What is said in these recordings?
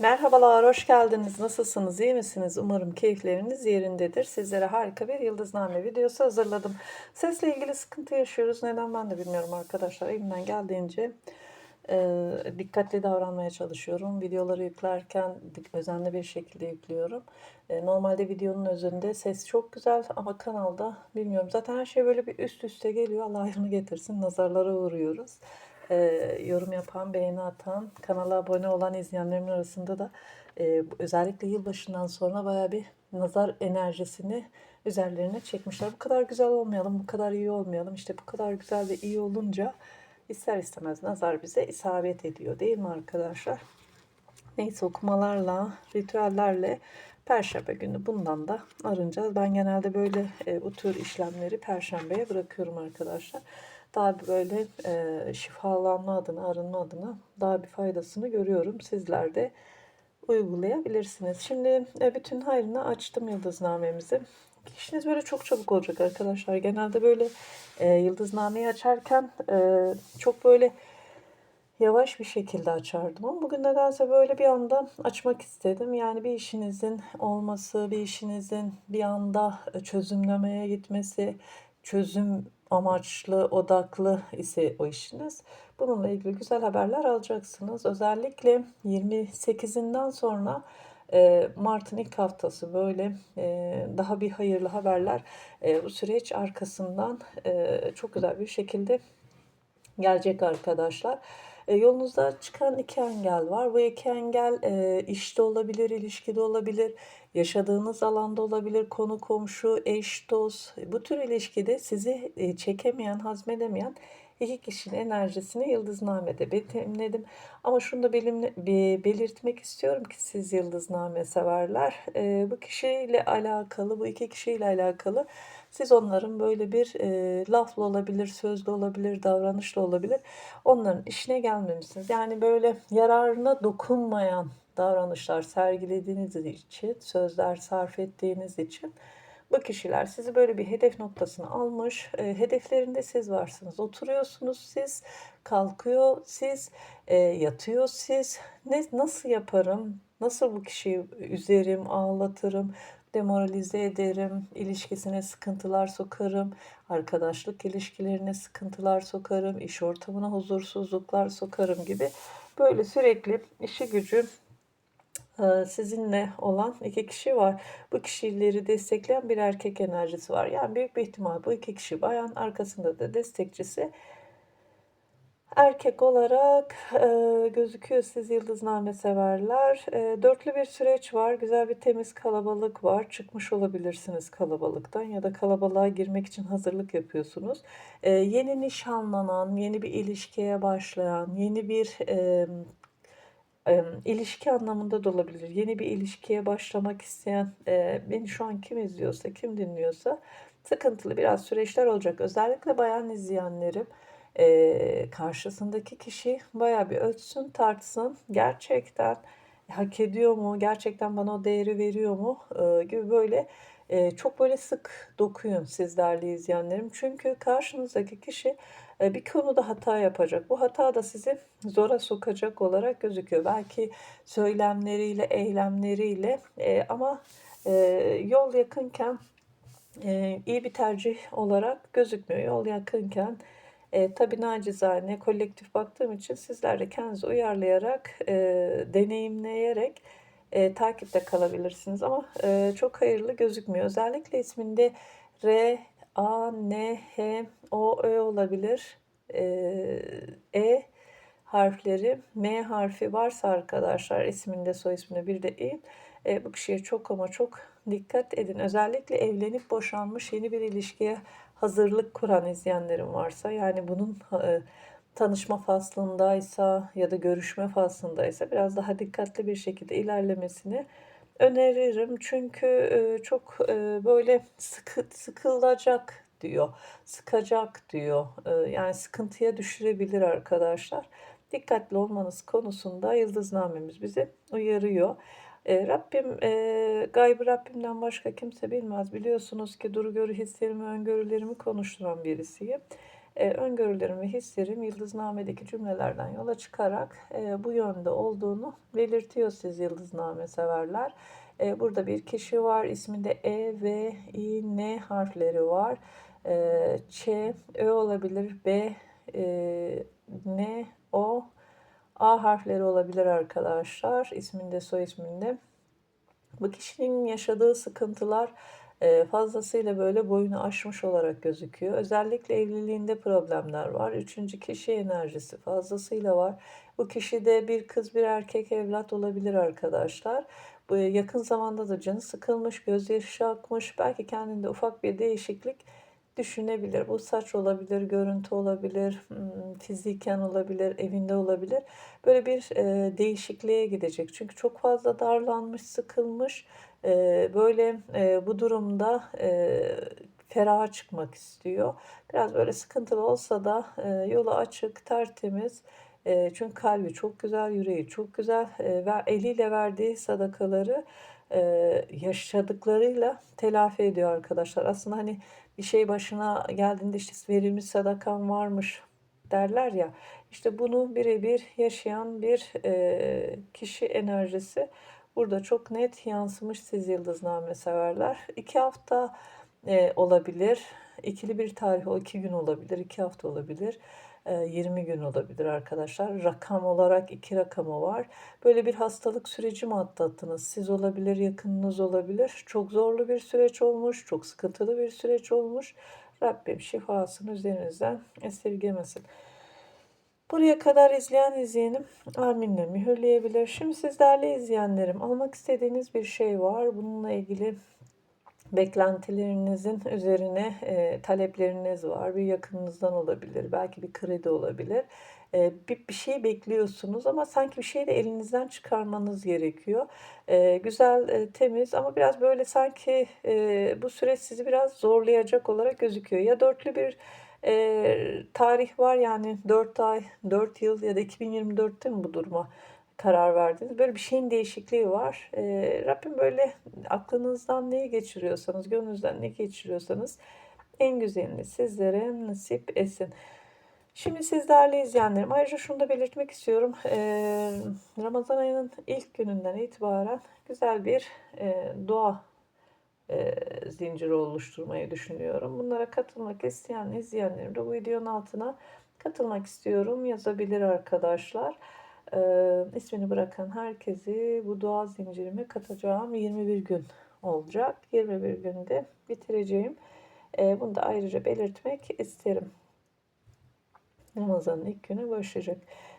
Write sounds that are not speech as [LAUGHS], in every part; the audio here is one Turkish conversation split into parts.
Merhabalar, hoş geldiniz. Nasılsınız, iyi misiniz? Umarım keyifleriniz yerindedir. Sizlere harika bir yıldızname videosu hazırladım. Sesle ilgili sıkıntı yaşıyoruz. Neden ben de bilmiyorum arkadaşlar. Elimden geldiğince e, dikkatli davranmaya çalışıyorum. Videoları yüklerken özenli bir şekilde yüklüyorum. E, normalde videonun özünde ses çok güzel ama kanalda bilmiyorum. Zaten her şey böyle bir üst üste geliyor. Allah ayrını getirsin. Nazarlara uğruyoruz e, yorum yapan, beğeni atan, kanala abone olan izleyenlerimin arasında da e, özellikle yılbaşından sonra baya bir nazar enerjisini üzerlerine çekmişler. Bu kadar güzel olmayalım, bu kadar iyi olmayalım. İşte bu kadar güzel ve iyi olunca ister istemez nazar bize isabet ediyor değil mi arkadaşlar? Neyse okumalarla, ritüellerle Perşembe günü bundan da arınacağız. Ben genelde böyle e, bu tür işlemleri Perşembeye bırakıyorum arkadaşlar. Daha böyle e, şifalanma adına, arınma adına daha bir faydasını görüyorum. Sizler de uygulayabilirsiniz. Şimdi e, bütün hayrını açtım yıldıznamemizi. İşiniz böyle çok çabuk olacak arkadaşlar. Genelde böyle e, yıldıznameyi açarken e, çok böyle yavaş bir şekilde açardım ama bugün nedense böyle bir anda açmak istedim. Yani bir işinizin olması, bir işinizin bir anda çözümlemeye gitmesi, çözüm amaçlı, odaklı ise o işiniz. Bununla ilgili güzel haberler alacaksınız. Özellikle 28'inden sonra e, Mart'ın ilk haftası böyle e, daha bir hayırlı haberler e, bu süreç arkasından çok güzel bir şekilde gelecek arkadaşlar. E, yolunuzda çıkan iki engel var. Bu iki engel e, işte olabilir, ilişkide olabilir, yaşadığınız alanda olabilir, konu komşu, eş, dost. Bu tür ilişkide sizi e, çekemeyen, hazmedemeyen iki kişinin enerjisini yıldıznamede betimledim. Ama şunu da belimle, be- belirtmek istiyorum ki siz yıldızname severler. E, bu kişiyle alakalı, bu iki kişiyle alakalı siz onların böyle bir e, lafla olabilir, sözlü olabilir, davranışla olabilir. Onların işine gelmemişsiniz. Yani böyle yararına dokunmayan davranışlar sergilediğiniz için, sözler sarf ettiğiniz için bu kişiler sizi böyle bir hedef noktasına almış. E, hedeflerinde siz varsınız. Oturuyorsunuz siz, kalkıyor siz, e, yatıyor siz. Ne nasıl yaparım? Nasıl bu kişiyi üzerim, ağlatırım, demoralize ederim, ilişkisine sıkıntılar sokarım, arkadaşlık ilişkilerine sıkıntılar sokarım, iş ortamına huzursuzluklar sokarım gibi böyle sürekli işi gücü e, sizinle olan iki kişi var. Bu kişileri destekleyen bir erkek enerjisi var. Yani büyük bir ihtimal bu iki kişi bayan arkasında da destekçisi erkek olarak e, gözüküyor siz yıldızname severler. E, dörtlü bir süreç var. Güzel bir temiz kalabalık var. Çıkmış olabilirsiniz kalabalıktan ya da kalabalığa girmek için hazırlık yapıyorsunuz. E, yeni nişanlanan, yeni bir ilişkiye başlayan, yeni bir e, e, ilişki anlamında da olabilir. Yeni bir ilişkiye başlamak isteyen, e, beni şu an kim izliyorsa, kim dinliyorsa sıkıntılı biraz süreçler olacak. Özellikle bayan izleyenlerim e, karşısındaki kişi baya bir ölçsün, tartsın. Gerçekten hak ediyor mu? Gerçekten bana o değeri veriyor mu? E, gibi böyle e, çok böyle sık dokuyun siz değerli izleyenlerim. Çünkü karşınızdaki kişi e, bir konuda hata yapacak. Bu hata da sizi zora sokacak olarak gözüküyor. Belki söylemleriyle, eylemleriyle e, ama e, yol yakınken e, iyi bir tercih olarak gözükmüyor. Yol yakınken e, tabii nacizane kolektif baktığım için sizler de kendinizi uyarlayarak, e, deneyimleyerek e, takipte kalabilirsiniz. Ama e, çok hayırlı gözükmüyor. Özellikle isminde R, A, N, H, O, Ö olabilir. E, e harfleri, M harfi varsa arkadaşlar isminde, soy isminde bir de İ. E, bu kişiye çok ama çok dikkat edin. Özellikle evlenip boşanmış yeni bir ilişkiye hazırlık kuran izleyenlerim varsa yani bunun e, tanışma faslındaysa ya da görüşme faslındaysa biraz daha dikkatli bir şekilde ilerlemesini öneririm. Çünkü e, çok e, böyle sıkı, sıkılacak diyor, sıkacak diyor. Yani sıkıntıya düşürebilir arkadaşlar. Dikkatli olmanız konusunda yıldıznamemiz bizi uyarıyor. E, Rabbim, e, gaybı Rabbimden başka kimse bilmez. Biliyorsunuz ki duru görü hislerimi, öngörülerimi konuşturan birisiyim. e, öngörülerim ve hislerim yıldıznamedeki cümlelerden yola çıkarak e, bu yönde olduğunu belirtiyor siz yıldızname severler. E, burada bir kişi var. İsminde E, V, I, N harfleri var. E, Ç, Ö olabilir. B, e, N, O, A harfleri olabilir arkadaşlar. İsminde, soy isminde. Bu kişinin yaşadığı sıkıntılar e, fazlasıyla böyle boyunu aşmış olarak gözüküyor. Özellikle evliliğinde problemler var. Üçüncü kişi enerjisi fazlasıyla var. Bu kişide bir kız bir erkek evlat olabilir arkadaşlar. Yakın zamanda da canı sıkılmış, gözyaşı akmış. Belki kendinde ufak bir değişiklik düşünebilir. Bu saç olabilir, görüntü olabilir, hmm, fiziken olabilir, evinde olabilir. Böyle bir e, değişikliğe gidecek. Çünkü çok fazla darlanmış, sıkılmış. E, böyle e, bu durumda e, feraha çıkmak istiyor. Biraz böyle sıkıntılı olsa da e, yolu açık, tertemiz. E, çünkü kalbi çok güzel, yüreği çok güzel. E, ve eliyle verdiği sadakaları e, yaşadıklarıyla telafi ediyor arkadaşlar. Aslında hani bir şey başına geldiğinde işte verilmiş sadakan varmış derler ya. İşte bunu birebir yaşayan bir e, kişi enerjisi burada çok net yansımış siz yıldızname severler. İki hafta e, olabilir. İkili bir tarih o iki gün olabilir, iki hafta olabilir. 20 gün olabilir arkadaşlar. Rakam olarak iki rakamı var. Böyle bir hastalık süreci mi atlattınız? Siz olabilir, yakınınız olabilir. Çok zorlu bir süreç olmuş, çok sıkıntılı bir süreç olmuş. Rabbim şifasını üzerinizden esirgemesin. Buraya kadar izleyen izleyenim aminle mühürleyebilir. Şimdi sizlerle izleyenlerim almak istediğiniz bir şey var. Bununla ilgili beklentilerinizin üzerine e, talepleriniz var. Bir yakınınızdan olabilir, belki bir kredi olabilir. E, bir, bir şey bekliyorsunuz ama sanki bir şeyi de elinizden çıkarmanız gerekiyor. E, güzel, e, temiz ama biraz böyle sanki e, bu süreç sizi biraz zorlayacak olarak gözüküyor. Ya dörtlü bir e, tarih var yani 4 ay, 4 yıl ya da 2024'te mi bu duruma karar verdiniz. Böyle bir şeyin değişikliği var. E, Rabbim böyle aklınızdan neyi geçiriyorsanız, gönlünüzden ne geçiriyorsanız en güzelini sizlere nasip etsin. Şimdi sizlerle izleyenlerim ayrıca şunu da belirtmek istiyorum. Ee, Ramazan ayının ilk gününden itibaren güzel bir e, dua e, zinciri oluşturmayı düşünüyorum. Bunlara katılmak isteyen izleyenlerim de bu videonun altına katılmak istiyorum yazabilir arkadaşlar. E, ismini bırakan herkesi bu dua zincirime katacağım 21 gün olacak. 21 günde bitireceğim. E, bunu da ayrıca belirtmek isterim. Ramazan'ın ilk günü başlayacak.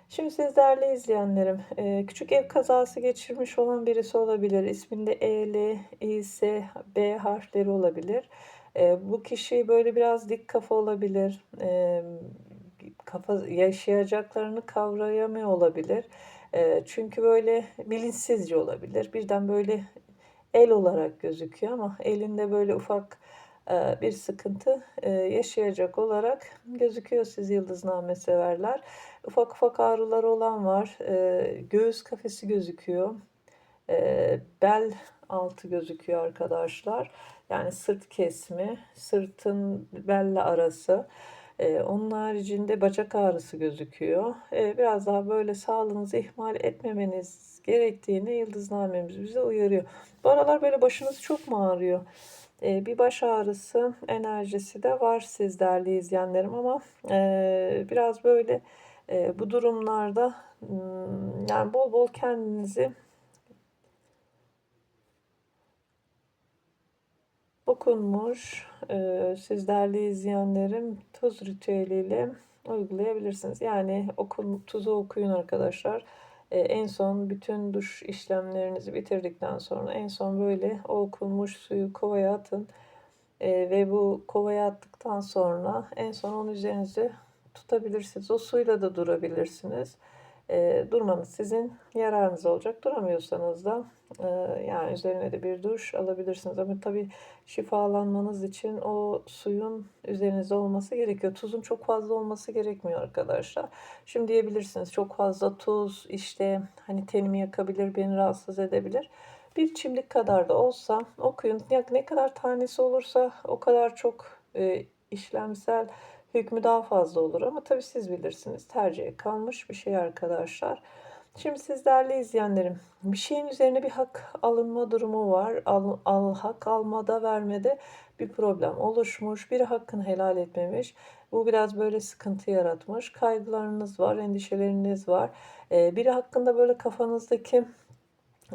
Şimdi sizlerle izleyenlerim e, küçük ev kazası geçirmiş olan birisi olabilir. İsminde E, L, İ, S, B harfleri olabilir. E, bu kişi böyle biraz dik kafa olabilir. E, kafa yaşayacaklarını kavrayamıyor olabilir. E, çünkü böyle bilinçsizce olabilir. Birden böyle el olarak gözüküyor ama elinde böyle ufak e, bir sıkıntı e, yaşayacak olarak gözüküyor siz yıldızname severler. Ufak ufak ağrılar olan var. E, göğüs kafesi gözüküyor. Bel altı gözüküyor arkadaşlar. Yani sırt kesimi, sırtın belle arası. Onun haricinde bacak ağrısı gözüküyor. Biraz daha böyle sağlığınızı ihmal etmemeniz gerektiğini yıldıznamemiz bize uyarıyor. Bu aralar böyle başınız çok mu ağrıyor? e, bir baş ağrısı enerjisi de var siz değerli izleyenlerim ama e, biraz böyle e, bu durumlarda hmm, yani bol bol kendinizi okunmuş e, siz değerli izleyenlerim tuz ritüeliyle uygulayabilirsiniz. Yani okun, tuzu okuyun arkadaşlar. E, en son bütün duş işlemlerinizi bitirdikten sonra en son böyle o okunmuş suyu kovaya atın. E, ve bu kovaya attıktan sonra en son onun üzerinize tutabilirsiniz. O suyla da durabilirsiniz e, durmanız sizin yararınız olacak. Duramıyorsanız da yani üzerine de bir duş alabilirsiniz. Ama tabii şifalanmanız için o suyun üzerinizde olması gerekiyor. Tuzun çok fazla olması gerekmiyor arkadaşlar. Şimdi diyebilirsiniz çok fazla tuz işte hani tenimi yakabilir, beni rahatsız edebilir. Bir çimdik kadar da olsa okuyun. Ne kadar tanesi olursa o kadar çok e, işlemsel hükmü daha fazla olur ama tabii siz bilirsiniz. Tercihe kalmış bir şey arkadaşlar. Şimdi siz değerli izleyenlerim, bir şeyin üzerine bir hak alınma durumu var. Al, al, hak almada vermede bir problem oluşmuş. Biri hakkını helal etmemiş. Bu biraz böyle sıkıntı yaratmış. Kaygılarınız var, endişeleriniz var. Ee, biri hakkında böyle kafanızdaki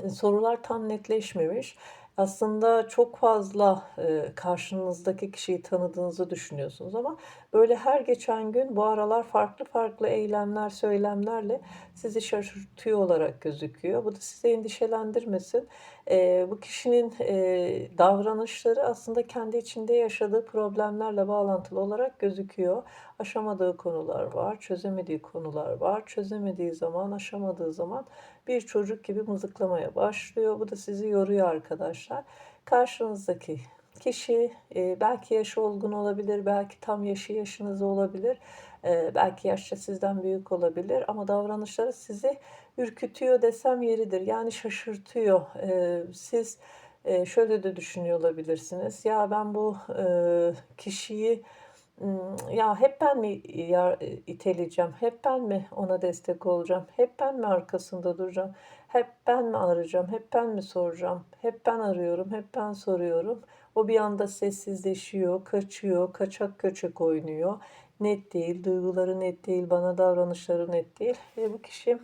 e, sorular tam netleşmemiş. Aslında çok fazla e, karşınızdaki kişiyi tanıdığınızı düşünüyorsunuz ama böyle her geçen gün bu aralar farklı farklı eylemler, söylemlerle sizi şaşırtıyor olarak gözüküyor. Bu da sizi endişelendirmesin. E, bu kişinin e, davranışları aslında kendi içinde yaşadığı problemlerle bağlantılı olarak gözüküyor. Aşamadığı konular var, çözemediği konular var. Çözemediği zaman, aşamadığı zaman bir çocuk gibi mızıklamaya başlıyor. Bu da sizi yoruyor arkadaşlar. Karşınızdaki kişi e, belki yaşı olgun olabilir, belki tam yaşı yaşınız olabilir, e, belki yaşça sizden büyük olabilir ama davranışları sizi ürkütüyor desem yeridir. Yani şaşırtıyor. E, siz e, şöyle de düşünüyor olabilirsiniz. Ya ben bu e, kişiyi ya hep ben mi ya iteleyeceğim? Hep ben mi ona destek olacağım? Hep ben mi arkasında duracağım? Hep ben mi arayacağım? Hep ben mi soracağım? Hep ben arıyorum, hep ben soruyorum. O bir anda sessizleşiyor, kaçıyor, kaçak köçek oynuyor. Net değil, duyguları net değil, bana davranışları net değil. E bu kişi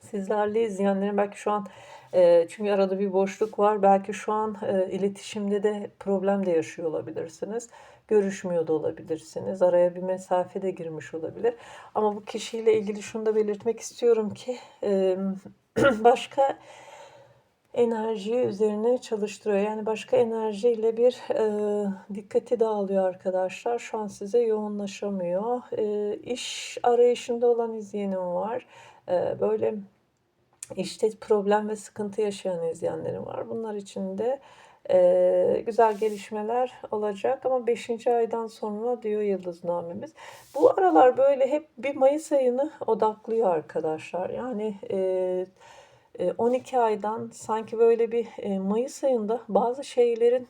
sizlerle izleyenlerin belki şu an e, çünkü arada bir boşluk var. Belki şu an e, iletişimde de problem de yaşıyor olabilirsiniz. Görüşmüyor da olabilirsiniz. Araya bir mesafe de girmiş olabilir. Ama bu kişiyle ilgili şunu da belirtmek istiyorum ki e, [CLEARS THROAT] başka enerjiyi üzerine çalıştırıyor. Yani başka enerjiyle bir e, dikkati dağılıyor arkadaşlar. Şu an size yoğunlaşamıyor. E, iş arayışında olan izleyenim var. E, böyle işte problem ve sıkıntı yaşayan izleyenlerim var. Bunlar için de e, güzel gelişmeler olacak ama 5. aydan sonra diyor yıldıznamemiz. Bu aralar böyle hep bir Mayıs ayını odaklıyor arkadaşlar. Yani e, 12 aydan sanki böyle bir Mayıs ayında bazı şeylerin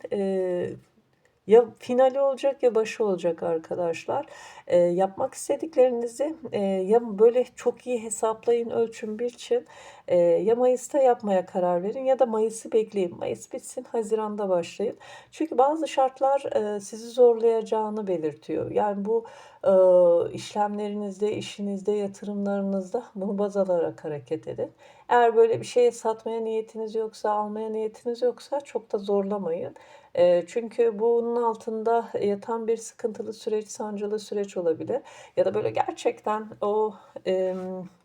ya finali olacak ya başı olacak arkadaşlar. E, yapmak istediklerinizi e, ya böyle çok iyi hesaplayın, ölçün, biçin. E, ya Mayıs'ta yapmaya karar verin ya da Mayıs'ı bekleyin. Mayıs bitsin, Haziran'da başlayın. Çünkü bazı şartlar e, sizi zorlayacağını belirtiyor. Yani bu e, işlemlerinizde, işinizde, yatırımlarınızda bunu baz alarak hareket edin. Eğer böyle bir şeye satmaya niyetiniz yoksa, almaya niyetiniz yoksa çok da zorlamayın. E, çünkü bunun altında yatan bir sıkıntılı süreç, sancılı süreç olabilir. Ya da böyle gerçekten o e,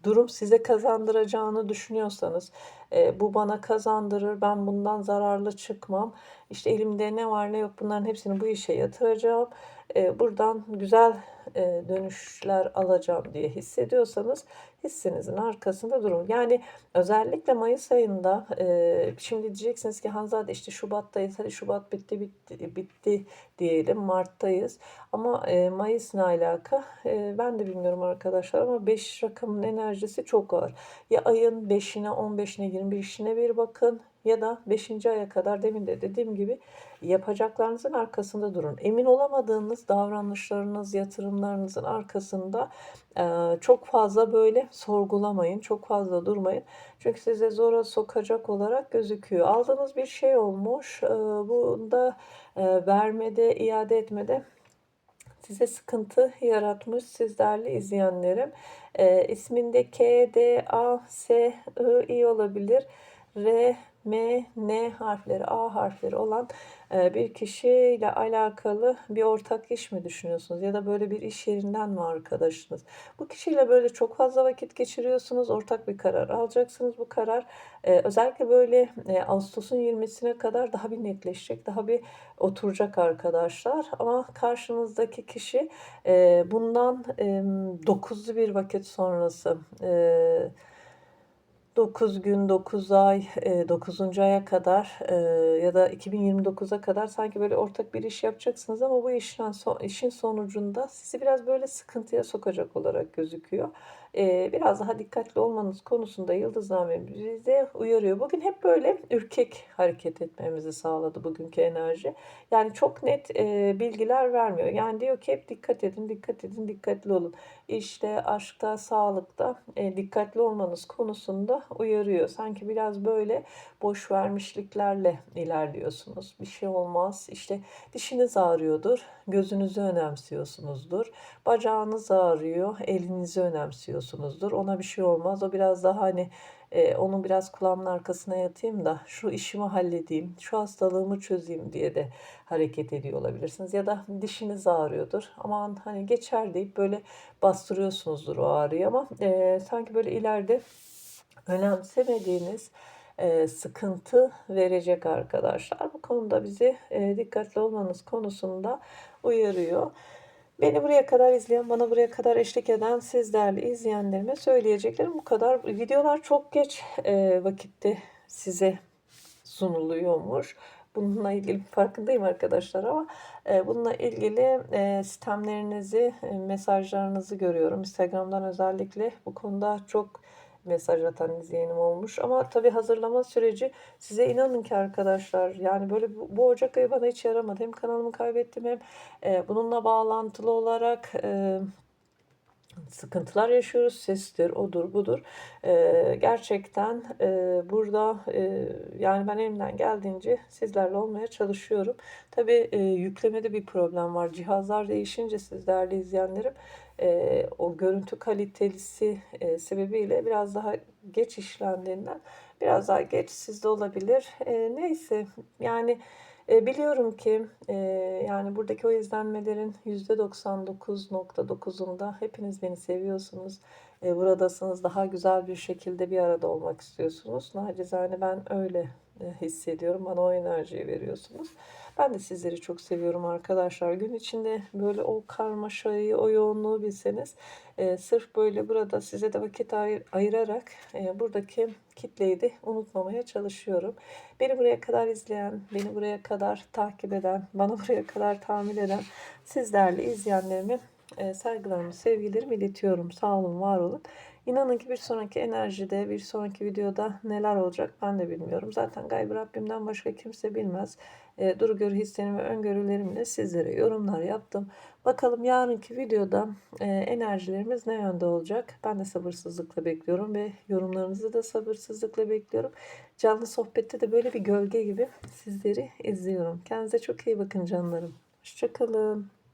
durum size kazandıracağını düşünüyorsanız, e, bu bana kazandırır, ben bundan zararlı çıkmam. İşte elimde ne var ne yok bunların hepsini bu işe yatıracağım. E, buradan güzel e, dönüşler alacağım diye hissediyorsanız hissinizin arkasında durun. Yani özellikle Mayıs ayında e, şimdi diyeceksiniz ki Hanzade işte Şubat'tayız. Hadi Şubat bitti bitti, bitti diyelim. Mart'tayız. Ama e, Mayıs ne alaka? Ben de bilmiyorum arkadaşlar ama 5 rakamın enerjisi çok ağır. Ya ayın 5'ine, 15'ine, 25'ine bir bakın ya da 5. aya kadar demin de dediğim gibi yapacaklarınızın arkasında durun. Emin olamadığınız davranışlarınız, yatırımlarınızın arkasında çok fazla böyle sorgulamayın, çok fazla durmayın. Çünkü size zora sokacak olarak gözüküyor. Aldığınız bir şey olmuş, bunda vermede, iade etmede size sıkıntı yaratmış sizlerle izleyenlerim. E, isminde K, D, A, S, I, I olabilir. R, M, N harfleri, A harfleri olan e, bir kişiyle alakalı bir ortak iş mi düşünüyorsunuz? Ya da böyle bir iş yerinden mi arkadaşınız? Bu kişiyle böyle çok fazla vakit geçiriyorsunuz. Ortak bir karar alacaksınız. Bu karar e, özellikle böyle e, Ağustos'un 20'sine kadar daha bir netleşecek. Daha bir oturacak arkadaşlar. Ama karşınızdaki kişi bundan 9'lu bir vakit sonrası 9 gün, 9 ay, 9. aya kadar ya da 2029'a kadar sanki böyle ortak bir iş yapacaksınız ama bu işin, işin sonucunda sizi biraz böyle sıkıntıya sokacak olarak gözüküyor. E, biraz daha dikkatli olmanız konusunda yıldızname bize uyarıyor. Bugün hep böyle ürkek hareket etmemizi sağladı bugünkü enerji. Yani çok net e, bilgiler vermiyor. Yani diyor ki hep dikkat edin, dikkat edin, dikkatli olun. İşte aşkta, sağlıkta e, dikkatli olmanız konusunda uyarıyor. Sanki biraz böyle boş vermişliklerle ilerliyorsunuz. Bir şey olmaz. İşte dişiniz ağrıyordur, gözünüzü önemsiyorsunuzdur. Bacağınız ağrıyor, elinizi önemsiyorsunuzdur. Ona bir şey olmaz. O biraz daha hani e, onu biraz kulağımın arkasına yatayım da şu işimi halledeyim, şu hastalığımı çözeyim diye de hareket ediyor olabilirsiniz. Ya da dişiniz ağrıyordur. Aman hani geçer deyip böyle bastırıyorsunuzdur o ağrıyı ama e, sanki böyle ileride önemsemediğiniz e, sıkıntı verecek arkadaşlar. Bu konuda bizi e, dikkatli olmanız konusunda uyarıyor. Beni buraya kadar izleyen, bana buraya kadar eşlik eden siz değerli izleyenlerime söyleyeceklerim bu kadar. Videolar çok geç e, vakitte size sunuluyormuş. Bununla ilgili farkındayım arkadaşlar ama e, bununla ilgili e, sistemlerinizi, e, mesajlarınızı görüyorum. Instagram'dan özellikle bu konuda çok mesaj atan izleyenim olmuş. Ama tabii hazırlama süreci size inanın ki arkadaşlar yani böyle bu, bu Ocak ayı bana hiç yaramadı. Hem kanalımı kaybettim hem e, bununla bağlantılı olarak e, sıkıntılar yaşıyoruz. Sestir, odur, budur. Ee, gerçekten e, burada e, yani ben elimden geldiğince sizlerle olmaya çalışıyorum. Tabii e, yüklemede bir problem var. Cihazlar değişince siz değerli izleyenlerim e, o görüntü kalitesi e, sebebiyle biraz daha geç işlendiğinden biraz daha geç sizde olabilir. E, neyse yani e, biliyorum ki e, yani buradaki o izlenmelerin %99.9'unda hepiniz beni seviyorsunuz. E, buradasınız daha güzel bir şekilde bir arada olmak istiyorsunuz. Nacizane ben öyle e, hissediyorum. Bana o enerjiyi veriyorsunuz. Ben de sizleri çok seviyorum arkadaşlar. Gün içinde böyle o karmaşayı, o yoğunluğu bilseniz e, sırf böyle burada size de vakit ayır, ayırarak e, buradaki kitleyi de unutmamaya çalışıyorum. Beni buraya kadar izleyen, beni buraya kadar takip eden, bana [LAUGHS] buraya kadar tahammül eden sizlerle izleyenlerime e, saygılarımı, sevgilerimi iletiyorum. Sağ olun, var olun. İnanın ki bir sonraki enerjide, bir sonraki videoda neler olacak ben de bilmiyorum. Zaten gaybı Rabbimden başka kimse bilmez. E, duru görü hislerim ve öngörülerimle sizlere yorumlar yaptım. Bakalım yarınki videoda e, enerjilerimiz ne yönde olacak? Ben de sabırsızlıkla bekliyorum ve yorumlarınızı da sabırsızlıkla bekliyorum. Canlı sohbette de böyle bir gölge gibi sizleri izliyorum. Kendinize çok iyi bakın canlarım. Hoşçakalın.